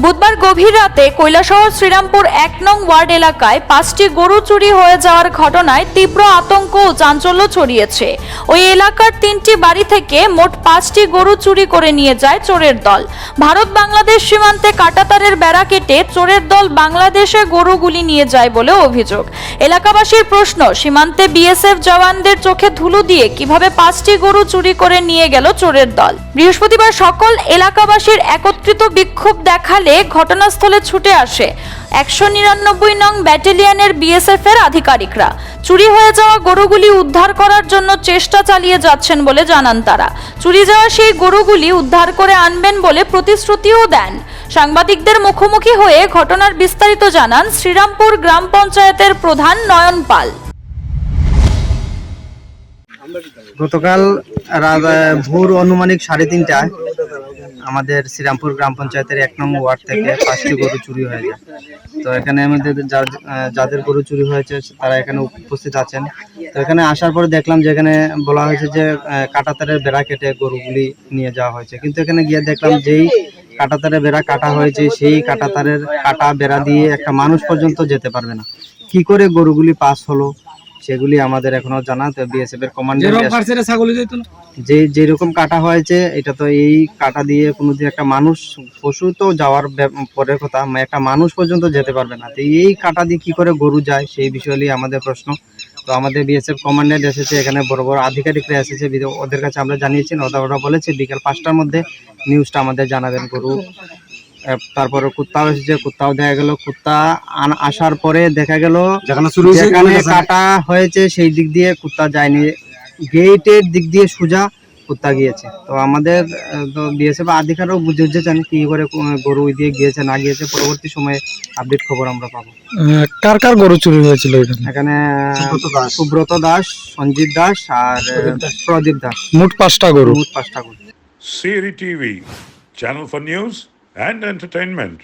বুধবার গভীর রাতে কৈলাসহর শ্রীরামপুর এক নং ওয়ার্ড এলাকায় পাঁচটি গরু চুরি হয়ে যাওয়ার ঘটনায় তীব্র আতঙ্ক ও চাঞ্চল্য ছড়িয়েছে। ওই এলাকার তিনটি বাড়ি থেকে মোট পাঁচটি গরু চুরি করে নিয়ে যায় চোরের দল। ভারত বাংলাদেশ সীমান্তে কাটাতারের বেড়া কেটে চোরের দল বাংলাদেশে গরুগুলি নিয়ে যায় বলে অভিযোগ। এলাকাবাসীর প্রশ্ন, সীমান্তে বিএসএফ জওয়ানদের চোখে ধুলো দিয়ে কীভাবে পাঁচটি গরু চুরি করে নিয়ে গেল চোরের দল? বৃহস্পতিবার সকল এলাকাবাসীর একত্রিত বিক্ষোভ দেখালে ঘটনাস্থলে ছুটে আসে। একশো নিরানব্বই নং ব্যাটালিয়নের বিএসএফ এর আধিকারিকরা। চুরি হয়ে যাওয়া গরুগুলি উদ্ধার করার জন্য চেষ্টা চালিয়ে যাচ্ছেন বলে জানান তারা। চুরি যাওয়া সেই গরুগুলি উদ্ধার করে আনবেন বলে প্রতিশ্রুতিও দেন। সাংবাদিকদের মুখোমুখি হয়ে ঘটনার বিস্তারিত জানান শ্রীরামপুর গ্রাম পঞ্চায়েতের প্রধান নয়ন পাল। গতকাল ভোর অনুমানিক সাড়ে তিনটায় আমাদের শ্রীরামপুর গ্রাম পঞ্চায়েতের এক নম্বর ওয়ার্ড থেকে পাঁচটি গরু চুরি হয়ে যায় তো এখানে আমাদের যাদের গরু চুরি হয়েছে, তারা এখানে উপস্থিত আছেন। তো এখানে আসার পরে দেখলাম যে এখানে বলা হয়েছে যে কাটাতারের বেড়া কেটে গরুগুলি নিয়ে যাওয়া হয়েছে। কিন্তু এখানে গিয়ে দেখলাম যেই কাঁটাতারের বেড়া কাটা হয়েছে, সেই কাটাতারের কাটা বেড়া দিয়ে একটা মানুষ পর্যন্ত যেতে পারবে না। কি করে গরুগুলি পাস হলো? সেগুলি আমাদের এখনও জানা তো বিএসএফ এর কমান্ডার যে যেরকম কাটা হয়েছে এটা তো এই কাটা দিয়ে কোনোদিন একটা মানুষ পশু তো যাওয়ার পরের কথা মানে একটা মানুষ পর্যন্ত যেতে পারবে না। তো এই কাটা দিয়ে কি করে গরু যায় সেই বিষয় নিয়ে আমাদের প্রশ্ন। তো আমাদের বিএসএফ কমান্ডেন্ট এসেছে এখানে বড় বড় আধিকারিকরা এসেছে ওদের কাছে আমরা জানিয়েছি ওরা ওরা বলেছে বিকেল পাঁচটার মধ্যে নিউজটা আমাদের জানাবেন গরু। তারপরে কুত্তাও এসেছে কুত্তাও দেখা গেল কুত্তা আসার পরে দেখা গেল যেখানে কাটা হয়েছে সেই দিক দিয়ে কুত্তা যায়নি। গেটের দিক দিয়ে সোজা কুত্তা গিয়েছে। তো আমাদের তো বিএসএফ আধিকারও বুঝে বুঝেছেন কি করে গরু ওই দিয়ে গিয়েছে না গিয়েছে। পরবর্তী সময়ে আপডেট খবর আমরা পাবো। কার কার গরু চুরি হয়েছিল এখানে? সুব্রত দাস। সঞ্জিত দাস আর প্রদীপ দাস। মোট পাঁচটা গরু। মোট পাঁচটা গরু। Siri TV, channel for news and entertainment.